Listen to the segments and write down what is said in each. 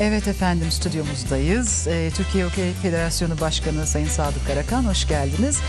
Evet efendim stüdyomuzdayız. Ee, Türkiye Hokey Federasyonu Başkanı Sayın Sadık Karakan hoş geldiniz.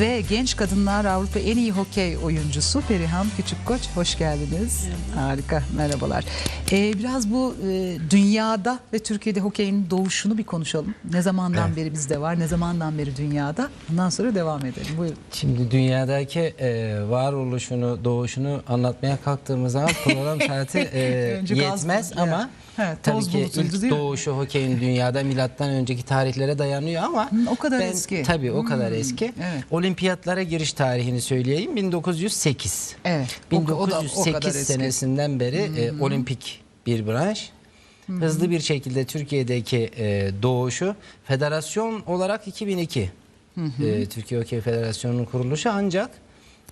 Ve Genç Kadınlar Avrupa En İyi Hokey Oyuncusu Perihan Küçükkoç hoş geldiniz. Harika merhabalar. Ee, biraz bu e, dünyada ve Türkiye'de hokeyin doğuşunu bir konuşalım. Ne zamandan Evet. beri bizde var, ne zamandan beri dünyada. Ondan sonra devam edelim. Buyurun. Şimdi dünyadaki e, varoluşunu, doğuşunu anlatmaya kalktığımız zaman program saati e, yetmez ama evet, tabii toz ki ilk değil mi? doğuşu hokeyin dünyada milattan önceki tarihlere dayanıyor ama Hı, o kadar ben, eski. Tabii o kadar Hmm, eski. evet. Olimpiyatlara giriş tarihini söyleyeyim 1908. Evet. o- o da- o 1908 kadar eski. senesinden beri e, olimpik bir branş. Hızlı bir şekilde Türkiye'deki e, doğuşu federasyon olarak 2002. E, Türkiye Hokey Federasyonu'nun kuruluşu ancak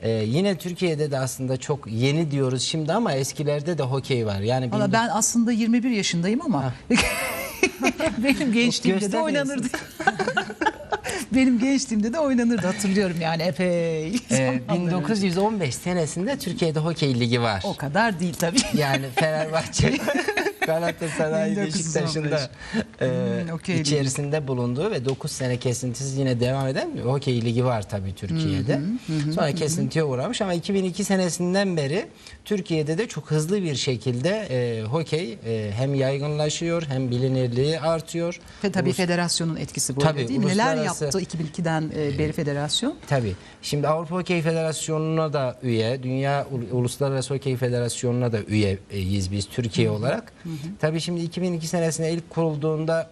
e, yine Türkiye'de de aslında çok yeni diyoruz şimdi ama eskilerde de hokey var. Yani Valla ben aslında 21 yaşındayım ama benim gençliğimde de oynanırdı. benim gençliğimde de oynanırdı hatırlıyorum yani epey. e, önce. 1915 senesinde Türkiye'de hokey ligi var. O kadar değil tabii. Yani Fenerbahçe, Galatasaray, 1915. Beşiktaş'ın da e, Hmm, ligi. içerisinde bulunduğu ve 9 sene kesintisiz yine devam eden bir hokey ligi var tabii Türkiye'de. Sonra kesintiye uğramış ama 2002 senesinden beri Türkiye'de de çok hızlı bir şekilde e, hokey e, hem yaygınlaşıyor hem bilinirliği artıyor. Ve tabii Ulus- federasyonun etkisi bu Tabii, değil mi? Neler yaptı 2002'den e, beri federasyon? Tabii. Şimdi Avrupa Hokey Federasyonu'na da üye, Dünya Ul- Uluslararası Hokey Federasyonu'na da üyeyiz biz Türkiye olarak. Tabii şimdi 2002 senesinde ilk kurulduğunda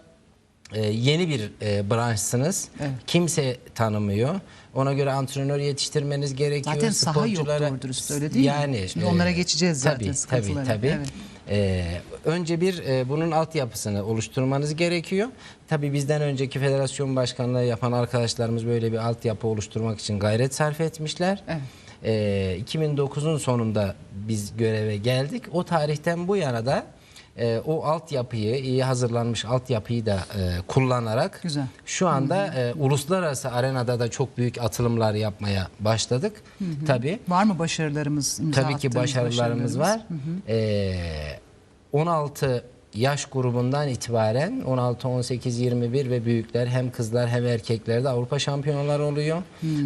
e, yeni bir e, branşsınız. Evet. Kimse tanımıyor. Ona göre antrenör yetiştirmeniz gerekiyor. Zaten saha yok doğru dürüst, öyle değil mi? yani, Şimdi onlara geçeceğiz zaten, tabii. Tabii tabii. Evet. Ee, önce bir e, bunun altyapısını oluşturmanız gerekiyor. Tabii bizden önceki federasyon başkanlığı yapan arkadaşlarımız böyle bir altyapı oluşturmak için gayret sarf etmişler. Evet. Ee, 2009'un sonunda biz göreve geldik. O tarihten bu yana da e, o altyapıyı, iyi hazırlanmış altyapıyı da e, kullanarak Güzel. şu anda e, uluslararası arenada da çok büyük atılımlar yapmaya başladık. Tabii. Var mı başarılarımız? imza Tabii ki attığınız başarılarımız var. Ee, 16 yaş grubundan itibaren 16, 18, 21 ve büyükler hem kızlar hem erkekler de Avrupa şampiyonaları oluyor.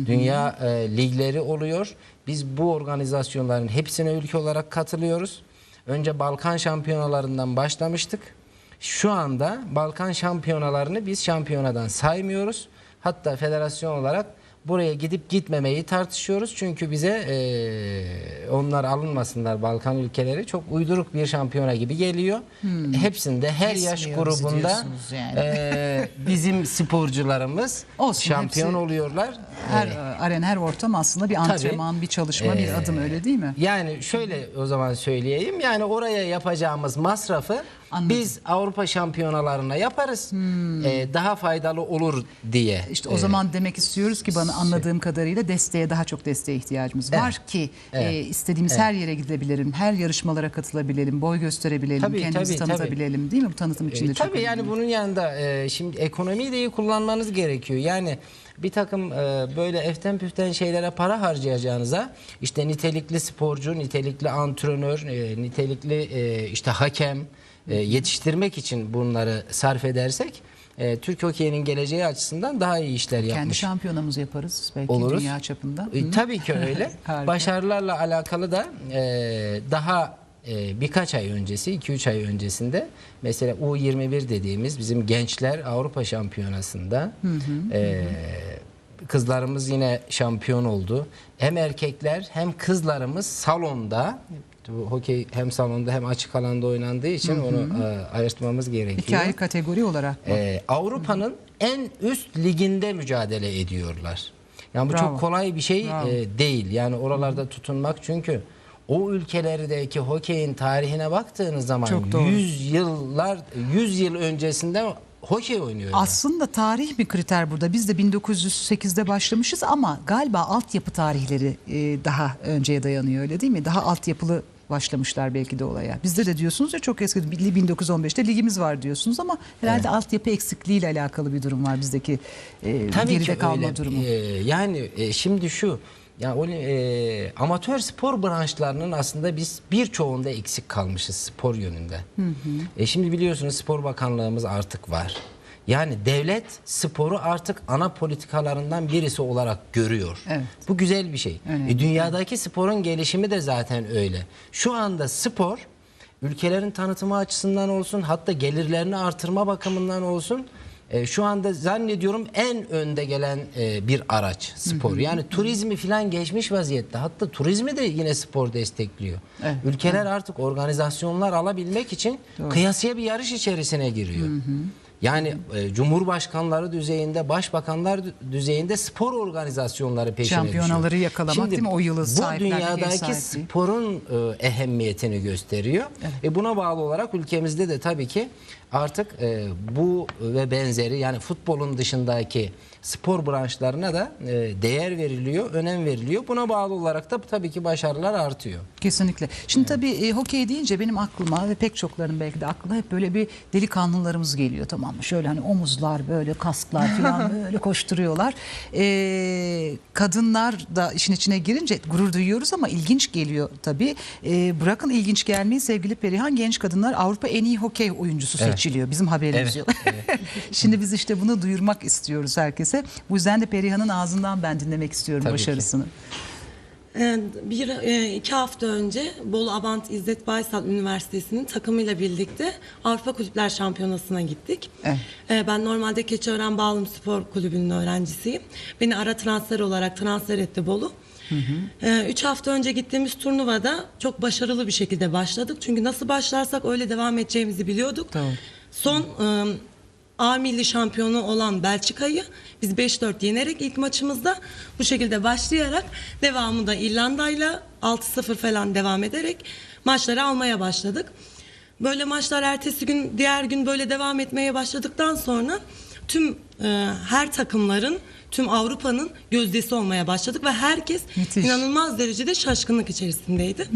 Dünya e, ligleri oluyor. Biz bu organizasyonların hepsine ülke olarak katılıyoruz. Önce Balkan şampiyonalarından başlamıştık. Şu anda Balkan şampiyonalarını biz şampiyonadan saymıyoruz. Hatta federasyon olarak buraya gidip gitmemeyi tartışıyoruz. Çünkü bize eee, onlar alınmasınlar Balkan ülkeleri çok uyduruk bir şampiyona gibi geliyor. Hepsinde her yaş grubunda yani. eee, bizim sporcularımız Olsun, şampiyon hepsi- oluyorlar. Her Eee, e, aren her ortam aslında bir antrenman, bir çalışma, bir Ee, adım öyle değil mi? Yani şöyle o zaman söyleyeyim. Yani oraya yapacağımız masrafı Anladım. Hmm. biz Avrupa şampiyonalarına yaparız. Ee, daha faydalı olur diye. İşte o Ee, zaman demek istiyoruz ki bana anladığım kadarıyla desteğe daha çok desteğe ihtiyacımız var ki e, Evet. istediğimiz her yere gidebilelim, her yarışmalara katılabilelim, boy gösterebilelim, Tabii, kendimizi tabii, tanıtabilelim değil mi? Bu tanıtım için de E, çok tabii yani önemli. bunun yanında e, şimdi ekonomiyi de iyi kullanmanız gerekiyor. Yani bir takım e, böyle eften püften şeylere para harcayacağınıza işte nitelikli sporcu, nitelikli antrenör, e, nitelikli e, işte hakem e, yetiştirmek için bunları sarf edersek e, Türk hokeyinin geleceği açısından daha iyi işler Kendi yapmış şampiyonamızı yaparız belki oluruz. dünya çapında. E, tabii ki öyle. Başarılarla alakalı da e, daha e, birkaç ay öncesi, 2-3 ay öncesinde mesela U21 dediğimiz bizim gençler Avrupa Şampiyonası'nda e, kızlarımız yine şampiyon oldu. Hem erkekler hem kızlarımız salonda bu hokey hem salonda hem açık alanda oynandığı için onu e, ayırtmamız gerekiyor. İki ayrı kategori olarak mı? Ee, Avrupa'nın en üst liginde mücadele ediyorlar. Yani bu Bravo. çok kolay bir şey Bravo. e, değil. Yani oralarda tutunmak çünkü o ülkelerdeki hokeyin tarihine baktığınız zaman Çok doğru. 100 yıllar 100 yıl öncesinden hokey oynuyorlar. Aslında tarih bir kriter burada. Biz de 1908'de başlamışız ama galiba altyapı tarihleri e, daha önceye dayanıyor öyle değil mi? Daha altyapılı başlamışlar belki de olaya. Bizde de diyorsunuz ya çok eski 1915'te ligimiz var diyorsunuz ama herhalde altyapı eksikliğiyle alakalı bir durum var bizdeki e, Tabii geride ki kalma öyle. durumu. Ee, yani e, şimdi şu Ya o e, amatör spor branşlarının aslında biz birçoğunda eksik kalmışız spor yönünde. E şimdi biliyorsunuz Spor Bakanlığımız artık var. Yani devlet sporu artık ana politikalarından birisi olarak görüyor. Evet. Bu güzel bir şey. Önemli. E, dünyadaki sporun gelişimi de zaten öyle. Şu anda spor ülkelerin tanıtımı açısından olsun hatta gelirlerini artırma bakımından olsun e, şu anda zannediyorum en önde gelen e, bir araç spor. Yani turizmi filan geçmiş vaziyette. Hatta turizmi de yine spor destekliyor. Evet. Ülkeler artık organizasyonlar alabilmek için kıyasıya bir yarış içerisine giriyor. Yani e, cumhurbaşkanları düzeyinde, başbakanlar dü- düzeyinde spor organizasyonları peşine Şampiyonaları düşüyor. yakalamak değil mi? O yılı bu dünyadaki sporun e, ehemmiyetini gösteriyor. E, buna bağlı olarak ülkemizde de tabii ki artık e, bu ve benzeri yani futbolun dışındaki spor branşlarına da e, değer veriliyor, önem veriliyor. Buna bağlı olarak da tabii ki başarılar artıyor. Kesinlikle. Şimdi tabii e, hokey deyince benim aklıma ve pek çokların belki de aklına hep böyle bir delikanlılarımız geliyor tamam mı? Şöyle hani omuzlar böyle kasklar falan böyle koşturuyorlar. E, kadınlar da işin içine girince gurur duyuyoruz ama ilginç geliyor tabii. E, bırakın ilginç gelmeyi sevgili Perihan genç kadınlar Avrupa en iyi hokey oyuncusu Evet. seçiliyor. Bizim haberimiz Evet, yok. Şimdi biz işte bunu duyurmak istiyoruz herkese. Bu yüzden de Perihan'ın ağzından ben dinlemek istiyorum Tabii ki. başarısını. Ee, Bir e, iki hafta önce Bolu Abant İzzet Baysal Üniversitesi'nin takımıyla birlikte Avrupa Kulüpler Şampiyonası'na gittik. Evet. Ee, Ben normalde Keçiören Bağlum Spor Kulübü'nün öğrencisiyim. Beni ara transfer olarak transfer etti Bolu. Ee, Üç hafta önce gittiğimiz turnuvada çok başarılı bir şekilde başladık. Çünkü nasıl başlarsak öyle devam edeceğimizi biliyorduk. Doğru. Son e, A milli şampiyonu olan Belçika'yı biz 5-4 yenerek ilk maçımızda bu şekilde başlayarak devamında İrlanda'yla 6-0 falan devam ederek maçları almaya başladık. Böyle maçlar ertesi gün diğer gün böyle devam etmeye başladıktan sonra tüm e, her takımların tüm Avrupa'nın gözdesi olmaya başladık ve herkes Müthiş. inanılmaz derecede şaşkınlık içerisindeydi.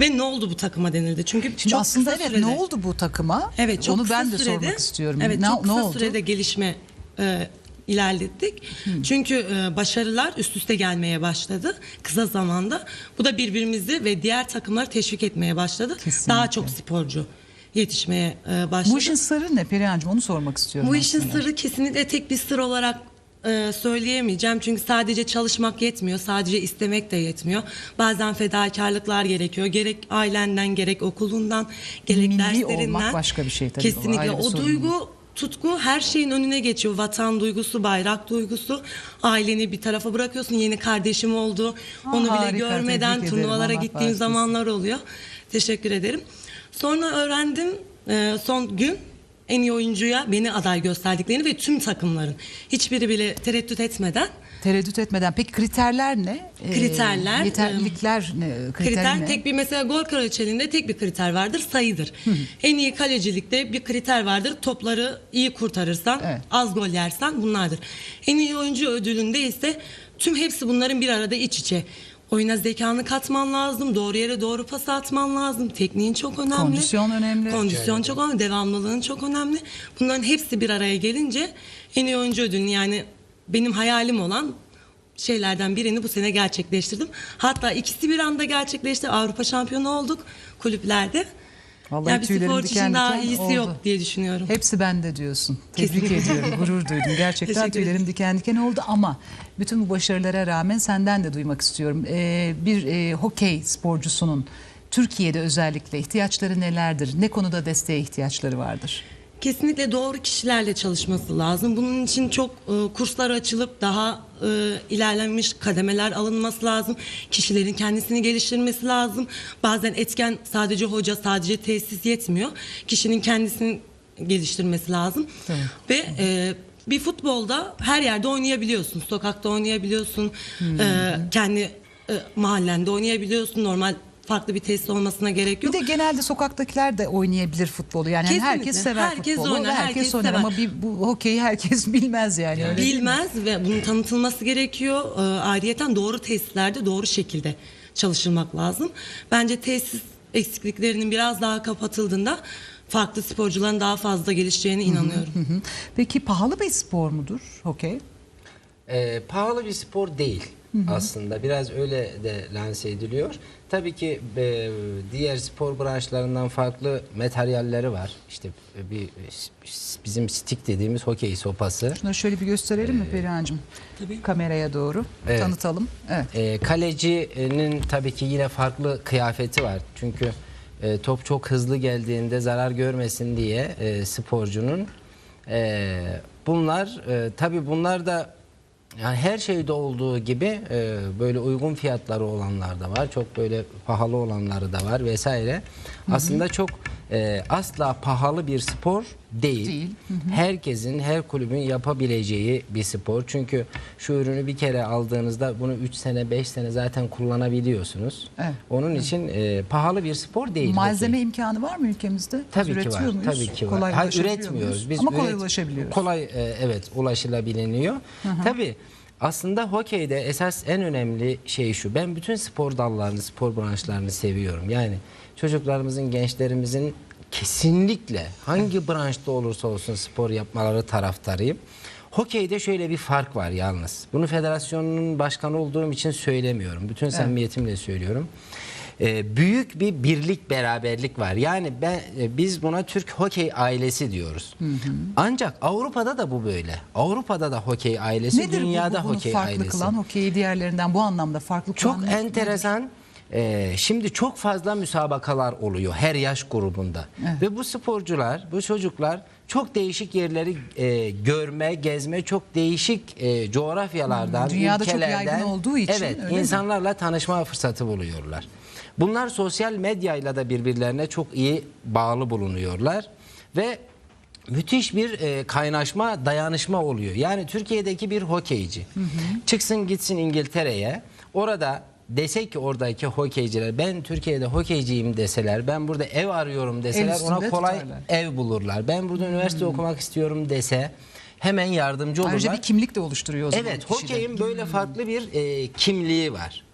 Ve ne oldu bu takıma denildi. Çünkü Şimdi çok aslında kısa evet sürede- ne oldu bu takıma? Evet çok Onu kısa ben de sürede, sormak istiyorum. Evet ne, çok kısa ne oldu? sürede gelişme e, ilerlettik. Çünkü e, başarılar üst üste gelmeye başladı kısa zamanda. Bu da birbirimizi ve diğer takımları teşvik etmeye başladı. Kesinlikle. Daha çok sporcu yetişmeye e, başladı. Bu işin sırrı ne Perihan'cığım onu sormak istiyorum. Bu işin aslında. sırrı kesinlikle tek bir sır olarak e, söyleyemeyeceğim. Çünkü sadece çalışmak yetmiyor. Sadece istemek de yetmiyor. Bazen fedakarlıklar gerekiyor. Gerek ailenden gerek okulundan gerek Milli derslerinden. olmak başka bir şey tabii. O Kesinlikle. O, sorun. duygu tutku her şeyin önüne geçiyor. Vatan duygusu, bayrak duygusu. Aileni bir tarafa bırakıyorsun. Yeni kardeşim oldu. Aa, Onu bile harika, görmeden ederim. turnuvalara Allah gittiğim zamanlar oluyor. Teşekkür ederim. Sonra öğrendim e, son gün en iyi oyuncuya beni aday gösterdiklerini ve tüm takımların hiçbiri bile tereddüt etmeden Tereddüt etmeden. Peki kriterler ne? Ee, Kriterler, yeterlilikler ne? Kriter, kriter ne? tek bir mesela gol kraliçeliğinde tek bir kriter vardır sayıdır. En iyi kalecilikte bir kriter vardır topları iyi kurtarırsan Evet. az gol yersen bunlardır. En iyi oyuncu ödülünde ise tüm hepsi bunların bir arada iç içe. Oyuna zekanı katman lazım, doğru yere doğru pas atman lazım. Tekniğin çok önemli. Kondisyon önemli. Kondisyon çok önemli, devamlılığın çok önemli. Bunların hepsi bir araya gelince en iyi oyuncu ödülünü yani benim hayalim olan şeylerden birini bu sene gerçekleştirdim. Hatta ikisi bir anda gerçekleşti. Avrupa şampiyonu olduk kulüplerde. Vallahi yani bir tüylerim diken daha iyisi oldu. yok diye düşünüyorum. Hepsi bende diyorsun. Tebrik Kesinlikle. ediyorum. Gurur duydum. Gerçekten tüylerim diken diken oldu ama bütün bu başarılara rağmen senden de duymak istiyorum. Ee, bir e, hokey sporcusunun Türkiye'de özellikle ihtiyaçları nelerdir? Ne konuda desteğe ihtiyaçları vardır? Kesinlikle doğru kişilerle çalışması lazım. Bunun için çok e, kurslar açılıp daha e, ilerlenmiş kademeler alınması lazım. Kişilerin kendisini geliştirmesi lazım. Bazen etken sadece hoca, sadece tesis yetmiyor. Kişinin kendisini geliştirmesi lazım. Tabii. Ve e, bir futbolda her yerde oynayabiliyorsun. Sokakta oynayabiliyorsun. e, kendi e, mahallende oynayabiliyorsun. Normal farklı bir tesis olmasına gerek Bir yok. de genelde sokaktakiler de oynayabilir futbolu. Yani hani herkes Kesinlikle. sever Herkes futbolu. oynar, herkes, herkes oynar sever. ama bir, bu hokeyi herkes bilmez yani. Öyle değil mi? bilmez ve bunun tanıtılması gerekiyor. Ee, ayrıyeten doğru tesislerde doğru şekilde çalışılmak lazım. Bence tesis eksikliklerinin biraz daha kapatıldığında farklı sporcuların daha fazla gelişeceğine inanıyorum. Hı hı. Peki pahalı bir spor mudur hokey? Ee, pahalı bir spor değil. Aslında. Biraz öyle de lanse ediliyor. Tabii ki e, diğer spor branşlarından farklı materyalleri var. İşte e, bir bizim stick dediğimiz hokey sopası. Şunu şöyle bir gösterelim mi Perihan'cığım? Tabii. Kameraya doğru Evet. tanıtalım. Evet. E, kalecinin tabii ki yine farklı kıyafeti var. Çünkü e, top çok hızlı geldiğinde zarar görmesin diye e, sporcunun e, bunlar e, tabii bunlar da yani her şeyde olduğu gibi e, böyle uygun fiyatları olanlar da var. Çok böyle pahalı olanları da var vesaire. Aslında çok e, asla pahalı bir spor değil. Değil. Herkesin, her kulübün yapabileceği bir spor. Çünkü şu ürünü bir kere aldığınızda bunu 3 sene, 5 sene zaten kullanabiliyorsunuz. Evet. Onun için e, pahalı bir spor değil. Malzeme hokey. imkanı var mı ülkemizde? Biz Tabii ki üretiyor var. Muyuz? Tabii ki var. Kolay Ha, ulaşabiliyor üretmiyoruz. muyuz? Biz Ama kolay üret- ulaşabiliyoruz. Kolay e, evet ulaşılabiliyor. Tabii aslında hokeyde esas en önemli şey şu. Ben bütün spor dallarını, spor branşlarını seviyorum. Yani çocuklarımızın, gençlerimizin kesinlikle hangi branşta olursa olsun spor yapmaları taraftarıyım. Hokeyde şöyle bir fark var yalnız. Bunu federasyonun başkanı olduğum için söylemiyorum. Bütün samimiyetimle söylüyorum. Ee, büyük bir birlik beraberlik var. Yani ben e, biz buna Türk hokey ailesi diyoruz. Ancak Avrupa'da da bu böyle. Avrupa'da da hokey ailesi, Nedir bu- dünyada bu, bunu hokey farklı ailesi. kılan, hokeyi diğerlerinden bu anlamda farklı kılan Çok enteresan. Ee, şimdi çok fazla müsabakalar oluyor her yaş grubunda. Ve bu sporcular, bu çocuklar çok değişik yerleri e, görme, gezme, çok değişik e, coğrafyalardan, Hmm, dünyada çok ülkelerden yaygın olduğu için, evet, öyle mi? insanlarla tanışma fırsatı buluyorlar. Bunlar sosyal medyayla da birbirlerine çok iyi bağlı bulunuyorlar ve müthiş bir e, kaynaşma, dayanışma oluyor. Yani Türkiye'deki bir hokeyci çıksın gitsin İngiltere'ye orada dese ki oradaki hokeyciler ben Türkiye'de hokeyciyim deseler ben burada ev arıyorum deseler ona kolay tutarlar. ev bulurlar. Ben burada üniversite okumak istiyorum dese hemen yardımcı olurlar. Ayrıca bir kimlik de oluşturuyor o zaman. Evet, hokeyin böyle farklı bir e, kimliği var.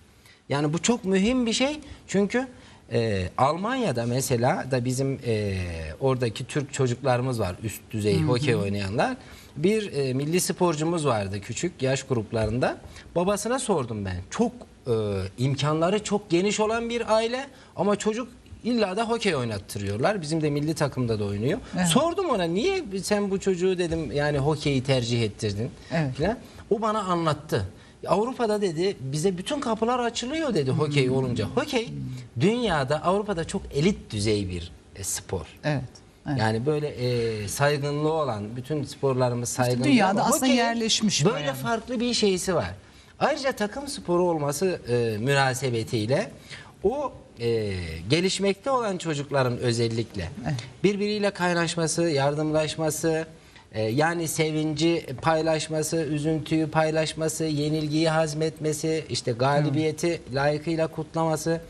Yani bu çok mühim bir şey. Çünkü e, Almanya'da mesela da bizim e, oradaki Türk çocuklarımız var üst düzey hokey oynayanlar. Bir e, milli sporcumuz vardı küçük yaş gruplarında. Babasına sordum ben. Çok e, imkanları çok geniş olan bir aile ama çocuk illa da hokey oynattırıyorlar. Bizim de milli takımda da oynuyor. Evet. Sordum ona niye sen bu çocuğu dedim yani hokeyi tercih ettirdin Evet. filan. O bana anlattı. Avrupa'da dedi bize bütün kapılar açılıyor dedi hokey Hmm. olunca. Hokey dünyada Avrupa'da çok elit düzey bir e, spor. Evet. evet. Yani böyle e, saygınlığı olan bütün sporlarımız saygınlı dünyada aslında yerleşmiş Böyle bayağı. farklı bir şeysi var. Ayrıca takım sporu olması e, münasebetiyle o e, gelişmekte olan çocukların özellikle birbiriyle kaynaşması, yardımlaşması, e, yani sevinci paylaşması, üzüntüyü paylaşması, yenilgiyi hazmetmesi, işte galibiyeti layıkıyla kutlaması,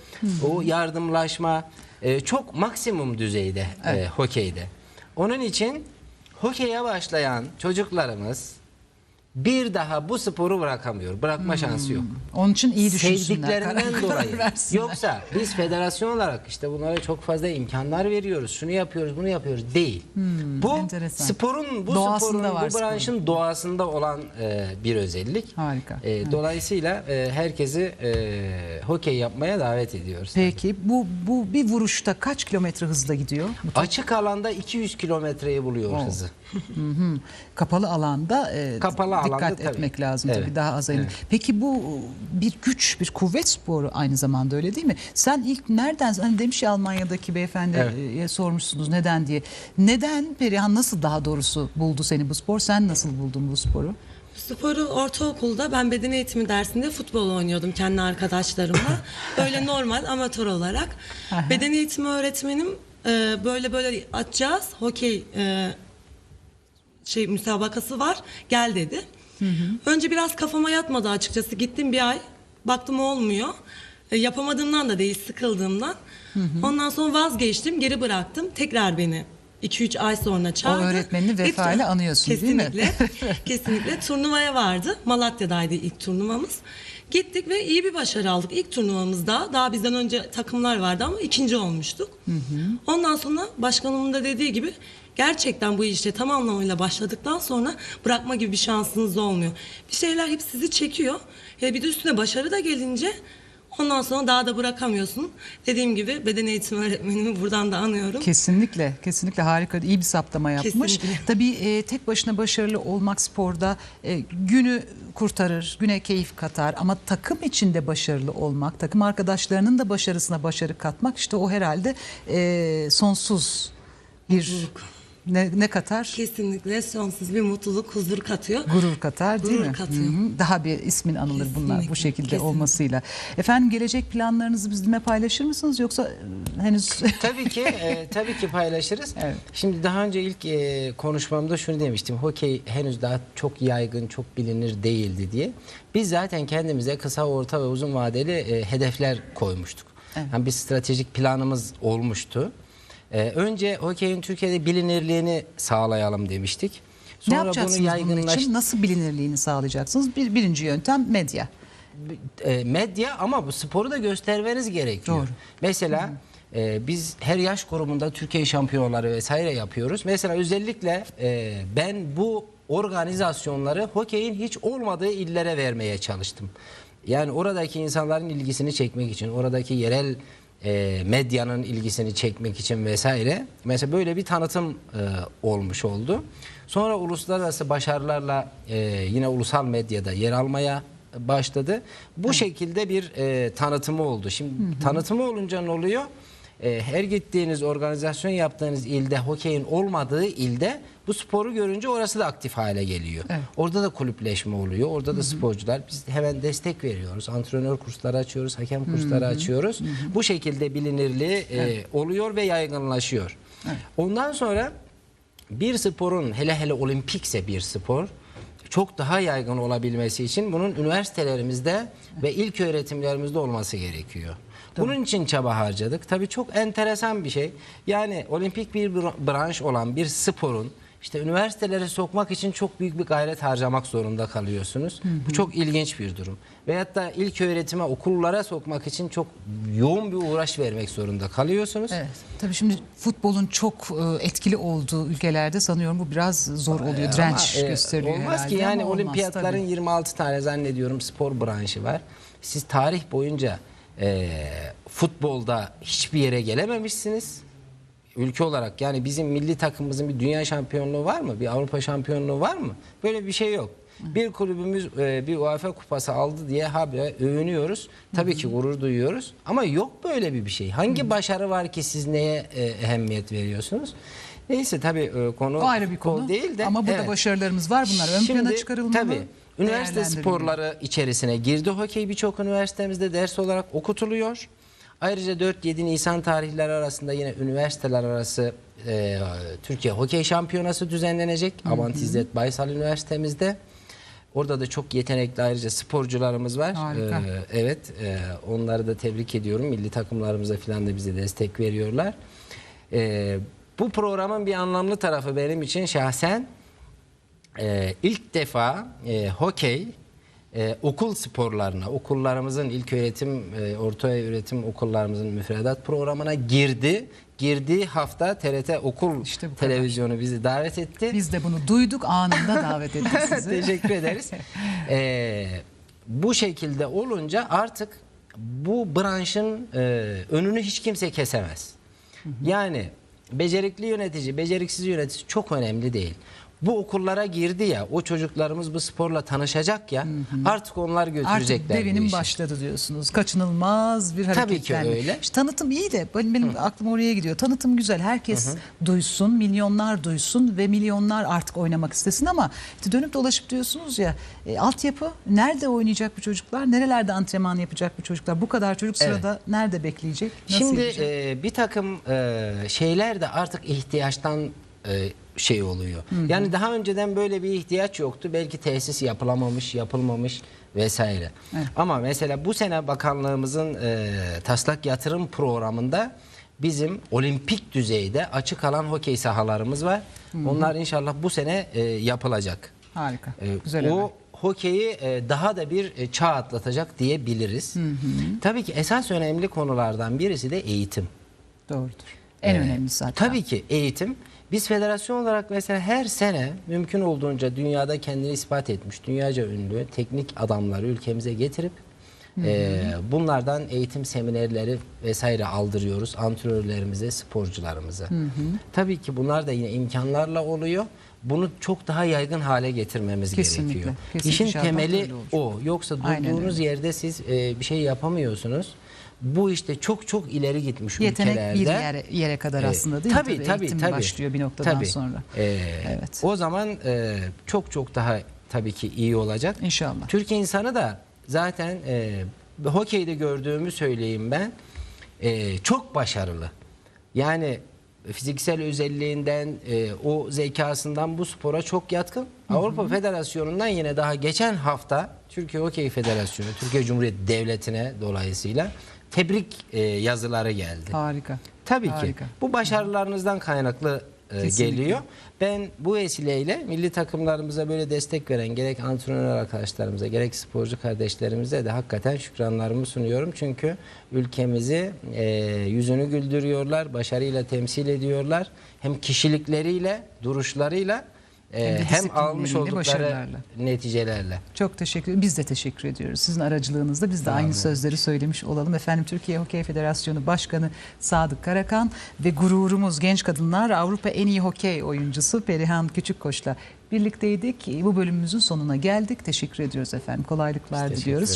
o yardımlaşma e, çok maksimum düzeyde e, hokeyde. Onun için hokeye başlayan çocuklarımız bir daha bu sporu bırakamıyor. Bırakma şansı yok. Onun için iyi düşünsünler. Sevdiklerinden karar dolayı. versinler. Yoksa biz federasyon olarak işte bunlara çok fazla imkanlar veriyoruz. Şunu yapıyoruz, bunu yapıyoruz değil. bu enteresan. sporun, bu Doğasında sporun, var bu branşın doğasında olan e, bir özellik. Harika. E, Dolayısıyla e, herkesi e, hokey yapmaya davet ediyoruz. Peki bu bu bir vuruşta kaç kilometre hızla gidiyor? Açık alanda 200 kilometreyi buluyor hızı. Hı hı. Kapalı alanda e, Kapalı alanda dikkat tabii. etmek lazım Evet. tabii daha az ayın. Peki bu bir güç, bir kuvvet sporu aynı zamanda öyle değil mi? Sen ilk nereden hani demiş ya Almanya'daki beyefendiye sormuşsunuz neden diye. Neden Perihan nasıl daha doğrusu buldu seni bu spor? Sen nasıl buldun bu sporu? Sporu ortaokulda ben beden eğitimi dersinde futbol oynuyordum kendi arkadaşlarımla. Böyle normal amatör olarak. Beden eğitimi öğretmenim e, böyle böyle atacağız. Hokey e, şey müsabakası var. Gel dedi. Önce biraz kafama yatmadı açıkçası. Gittim bir ay. Baktım olmuyor. E, yapamadığımdan da değil, sıkıldığımdan. Ondan sonra vazgeçtim, geri bıraktım. Tekrar beni 2-3 ay sonra çağırdı. öğretmenini İlk vefayla anıyorsun, değil mi? Kesinlikle. kesinlikle. Turnuvaya vardı. Malatya'daydı ilk turnuvamız. Gittik ve iyi bir başarı aldık. İlk turnuvamızda daha bizden önce takımlar vardı ama ikinci olmuştuk. Ondan sonra başkanımın da dediği gibi gerçekten bu işte tam anlamıyla başladıktan sonra bırakma gibi bir şansınız olmuyor. Bir şeyler hep sizi çekiyor. Ya bir de üstüne başarı da gelince ondan sonra daha da bırakamıyorsun. Dediğim gibi beden eğitimi öğretmenimi buradan da anıyorum. Kesinlikle, kesinlikle harika, iyi bir saptama yapmış. Kesinlikle. Tabii e, tek başına başarılı olmak sporda e, günü kurtarır, güne keyif katar ama takım içinde başarılı olmak, takım arkadaşlarının da başarısına başarı katmak işte o herhalde e, sonsuz bir ne, ne katar? Kesinlikle sonsuz bir mutluluk, huzur katıyor. Gurur katar değil Gurur mi? katıyor. Hı hı. Daha bir ismin anılır bunlar bu Kesinlikle, şekilde kesinlikle. olmasıyla. Efendim gelecek planlarınızı bizimle paylaşır mısınız yoksa e, henüz tabii ki e, tabii ki paylaşırız. Evet. Şimdi daha önce ilk e, konuşmamda şunu demiştim. Hokey henüz daha çok yaygın, çok bilinir değildi diye. Biz zaten kendimize kısa, orta ve uzun vadeli e, hedefler koymuştuk. Evet. Yani bir stratejik planımız olmuştu. E, önce hokeyin Türkiye'de bilinirliğini sağlayalım demiştik. ne Sonra yapacaksınız bunu bunun yaygınlaş için? Nasıl bilinirliğini sağlayacaksınız? Bir, birinci yöntem medya. e, medya ama bu sporu da göstermeniz gerekiyor. Doğru. Mesela e, biz her yaş grubunda Türkiye şampiyonları vesaire yapıyoruz. Mesela özellikle e, ben bu organizasyonları hokeyin hiç olmadığı illere vermeye çalıştım. Yani oradaki insanların ilgisini çekmek için, oradaki yerel e, medyanın ilgisini çekmek için vesaire. Mesela böyle bir tanıtım e, olmuş oldu. Sonra uluslararası başarılarla e, yine ulusal medyada yer almaya başladı. Bu şekilde bir e, tanıtımı oldu. Şimdi tanıtımı olunca ne oluyor? E, her gittiğiniz organizasyon yaptığınız ilde hokeyin olmadığı ilde bu sporu görünce orası da aktif hale geliyor. Evet. Orada da kulüpleşme oluyor. Orada da sporcular biz hemen destek veriyoruz. Antrenör kursları açıyoruz, hakem kursları açıyoruz. Bu şekilde bilinirliği e, oluyor ve yaygınlaşıyor. Ondan sonra bir sporun hele hele olimpikse bir spor çok daha yaygın olabilmesi için bunun üniversitelerimizde ve ilk öğretimlerimizde olması gerekiyor. Bunun için çaba harcadık. Tabii çok enteresan bir şey. Yani olimpik bir br- branş olan bir sporun işte üniversitelere sokmak için çok büyük bir gayret harcamak zorunda kalıyorsunuz. Bu çok ilginç bir durum. Veyahut da ilk öğretime okullara sokmak için çok yoğun bir uğraş vermek zorunda kalıyorsunuz. Evet. Tabii şimdi futbolun çok e, etkili olduğu ülkelerde sanıyorum bu biraz zor oluyor. Direnç e, gösteriyor Olmaz herhalde ki yani olmaz olimpiyatların tabii. 26 tane zannediyorum spor branşı var. Siz tarih boyunca e, futbolda hiçbir yere gelememişsiniz. Ülke olarak yani bizim milli takımımızın bir dünya şampiyonluğu var mı? Bir Avrupa şampiyonluğu var mı? Böyle bir şey yok. Bir kulübümüz e, bir UEFA kupası aldı diye habire övünüyoruz. Tabii ki gurur duyuyoruz. Ama yok böyle bir bir şey. Hangi başarı var ki siz neye e, ehemmiyet veriyorsunuz? Neyse tabii e, konu O ayrı bir konu. değil de. Ama burada evet. başarılarımız var bunlar. Ön plana çıkarılmalı. Tabii. Üniversite sporları içerisine girdi hokey birçok üniversitemizde ders olarak okutuluyor. Ayrıca 4-7 Nisan tarihleri arasında yine üniversiteler arası e, Türkiye Hokey Şampiyonası düzenlenecek. Abant İzzet Baysal Üniversitemizde. Orada da çok yetenekli ayrıca sporcularımız var. Harika. Ee, evet, e, onları da tebrik ediyorum. Milli takımlarımıza falan da bize destek veriyorlar. Ee, bu programın bir anlamlı tarafı benim için şahsen e, ilk defa e, hokey e, okul sporlarına, okullarımızın ilk öğretim, e, orta öğretim okullarımızın müfredat programına girdi. Girdiği hafta TRT okul İşte televizyonu bizi davet etti. Biz de bunu duyduk anında davet ettik sizi. Teşekkür ederiz. Ee, bu şekilde olunca artık bu branşın e, önünü hiç kimse kesemez. Yani becerikli yönetici, beceriksiz yönetici çok önemli değil. Bu okullara girdi ya, o çocuklarımız bu sporla tanışacak ya, artık onlar Artık götürecekler bu devinim başladı diyorsunuz. Kaçınılmaz bir Tabii ki hareketlenme. öyle. İşte tanıtım iyi de benim, benim aklım oraya gidiyor. Tanıtım güzel. Herkes duysun, milyonlar duysun ve milyonlar artık oynamak istesin ama işte dönüp dolaşıp diyorsunuz ya e, altyapı nerede oynayacak bu çocuklar? Nerelerde antrenman yapacak bu çocuklar? Bu kadar çocuk Evet. sırada nerede bekleyecek? Nasıl Şimdi yapacak? e, bir takım e, şeyler de artık ihtiyaçtan e, şey oluyor. Yani daha önceden böyle bir ihtiyaç yoktu. Belki tesis yapılamamış, yapılmamış vesaire. Evet. Ama mesela bu sene bakanlığımızın e, taslak yatırım programında bizim olimpik düzeyde açık alan hokey sahalarımız var. Onlar inşallah bu sene e, yapılacak. Harika. E, Güzel o haber. hokeyi e, daha da bir e, çağ atlatacak diyebiliriz. Tabii ki esas önemli konulardan birisi de eğitim. Doğrudur. En Ee, önemlisi hatta. Tabii ki eğitim. Biz federasyon olarak mesela her sene mümkün olduğunca dünyada kendini ispat etmiş, dünyaca ünlü teknik adamları ülkemize getirip e, bunlardan eğitim seminerleri vesaire aldırıyoruz antrenörlerimize, sporcularımıza. Tabii ki bunlar da yine imkanlarla oluyor. Bunu çok daha yaygın hale getirmemiz Kesinlikle, gerekiyor. kesinlikle. İşin temeli o. Yoksa durduğunuz yerde siz e, bir şey yapamıyorsunuz. Bu işte çok çok ileri gitmiş Yetenek ülkelerde. bir yere, yere kadar Ee, aslında değil mi? tabii, tabii, Eğitim tabii. başlıyor bir noktadan Tabii. sonra. Ee, Evet. O zaman e, çok çok daha tabii ki iyi olacak. İnşallah. Türk insanı da zaten e, hokeyde gördüğümü söyleyeyim ben e, çok başarılı. Yani fiziksel özelliğinden, e, o zekasından bu spora çok yatkın. Avrupa Federasyonu'ndan yine daha geçen hafta Türkiye Hokey Federasyonu, Türkiye Cumhuriyeti Devleti'ne dolayısıyla tebrik e, yazıları geldi. Harika. Tabii Harika. ki. Bu başarılarınızdan kaynaklı e, Kesinlikle. geliyor. Ben bu vesileyle milli takımlarımıza böyle destek veren gerek antrenör arkadaşlarımıza gerek sporcu kardeşlerimize de hakikaten şükranlarımı sunuyorum. Çünkü ülkemizi e, yüzünü güldürüyorlar, başarıyla temsil ediyorlar. Hem kişilikleriyle, duruşlarıyla Hem hem almış oldukları başarılarla. neticelerle. Çok teşekkür Biz de teşekkür ediyoruz. Sizin aracılığınızda biz de aynı sözleri söylemiş olalım. Efendim Türkiye Hokey Federasyonu Başkanı Sadık Karakan ve gururumuz genç kadınlar Avrupa en iyi hokey oyuncusu Perihan Küçükkoç'la birlikteydik. Bu bölümümüzün sonuna geldik. Teşekkür ediyoruz efendim. Kolaylıklar diliyoruz.